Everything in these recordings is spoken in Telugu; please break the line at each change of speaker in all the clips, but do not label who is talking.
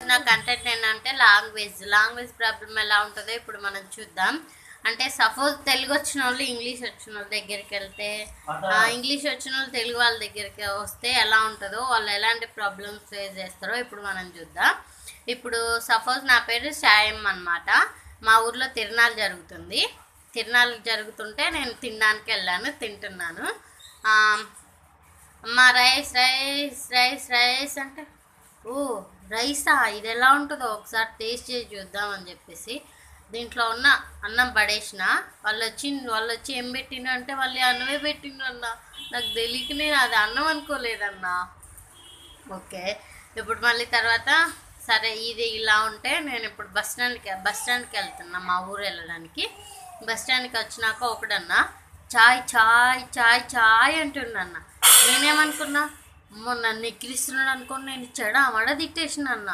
నా కంటెంట్ ఏంటంటే లాంగ్వేజ్ లాంగ్వేజ్ ప్రాబ్లం ఎలా ఉంటుందో ఇప్పుడు మనం చూద్దాం. అంటే సపోజ్ తెలుగు వచ్చిన వాళ్ళు ఇంగ్లీష్ వచ్చిన వాళ్ళ దగ్గరికి వెళ్తే ఇంగ్లీష్ వచ్చిన వాళ్ళు తెలుగు వాళ్ళ దగ్గరికి వస్తే ఎలా ఉంటుందో వాళ్ళు ఎలాంటి ప్రాబ్లమ్స్ ఫేస్ చేస్తారో ఇప్పుడు మనం చూద్దాం. ఇప్పుడు సపోజ్ నా పేరు సాయం అన్నమాట. మా ఊర్లో తిరునాళ్ళు జరుగుతుంది. తిరునాళ్ళు జరుగుతుంటే నేను తినడానికి వెళ్ళాను తింటున్నాను. అమ్మా రైస్ రైస్ రైస్ రైస్ అంటే ఓ రైసా? ఇది ఎలా ఉంటుందో ఒకసారి టేస్ట్ చేసి చూద్దామని చెప్పేసి. దీంట్లో ఉన్న అన్నం పడేసిన. వాళ్ళు వచ్చి వాళ్ళు వచ్చి ఏం పెట్టిన అంటే వాళ్ళు అన్నమే పెట్టిండ్రన్న. నాకు తెలియక నేను అది అన్నం అనుకోలేదన్నా. ఓకే. ఇప్పుడు మళ్ళీ తర్వాత సరే ఇది ఇలా ఉంటే నేను ఇప్పుడు బస్ స్టాండ్కి బస్ స్టాండ్కి వెళ్తున్నా మా ఊరు వెళ్ళడానికి. బస్ స్టాండ్కి వచ్చినాక ఒకడన్నా చాయ్ చాయ్ చాయ్ చాయ్ అంటున్నా నేనేమనుకున్నా అమ్మో నన్ను ఎక్కిరిస్తున్నాడు అనుకుని నేను చెడ మడ తిట్టేసిన అన్న.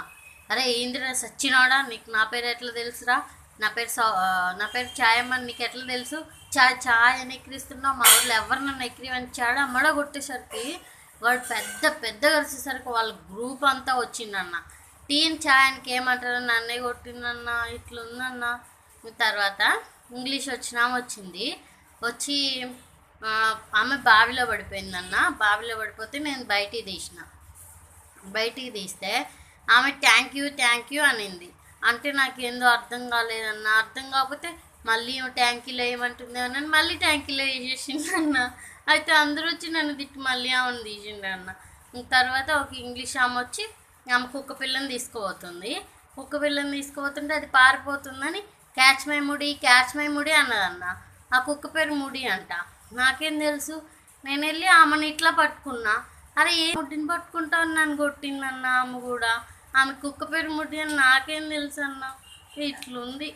అరే ఏందిరా సచ్చినాడా? నీకు నా పేరు ఎట్లా తెలుసురా? నా పేరు సౌ నా పేరు ఛాయమ్మని నీకు ఎట్లా తెలుసు? చాయ్ చాయ్ అని ఎక్కిరిస్తున్నావు మా ఊళ్ళో ఎవరు నన్ను ఎక్కిరివని చెడ మడ కొట్టేసరికి వాడు పెద్ద పెద్ద కలిసేసరికి వాళ్ళ గ్రూప్ అంతా వచ్చిందన్న. టీన్ ఛాయన్కి ఏమంటారు నన్నే కొట్టిందన్న ఇట్లుందన్న. తర్వాత ఇంగ్లీష్ వచ్చినా వచ్చింది. వచ్చి ఆమె బావిలో పడిపోయిందన్న. బావిలో పడిపోతే నేను బయటికి తీసిన. బయటికి తీస్తే ఆమె థ్యాంక్ యూ థ్యాంక్ యూ అనింది. అంటే నాకు ఏందో అర్థం కాలేదన్న. అర్థం కాకపోతే మళ్ళీ ట్యాంకీలో ఏమంటుంది అని మళ్ళీ ట్యాంకీలో వేసేసింది అన్న అయితే అందరూ వచ్చి నన్ను తిట్టి మళ్ళీ ఆమెను తీసిండు అన్న తర్వాత ఒక ఇంగ్లీష్ ఆమె వచ్చి ఆమె కుక్క పిల్లని తీసుకుపోతుంది. కుక్క పిల్లని తీసుకుపోతుంటే అది పారిపోతుందని క్యాచ్ మై ముడి క్యాచ్ మై ముడి అన్నదన్న. ఆ కుక్క పేరు ముడి అంట. నాకేం తెలుసు. నేను వెళ్ళి ఆమెను ఇట్లా పట్టుకున్నా. అరే ఏ ముడ్డిని పట్టుకుంటావు నన్ను కొట్టిందన్న ఆమె కూడా. ఆమె కుక్క పేరు ముట్టి అని నాకేం తెలుసు అన్న. ఇట్లుంది.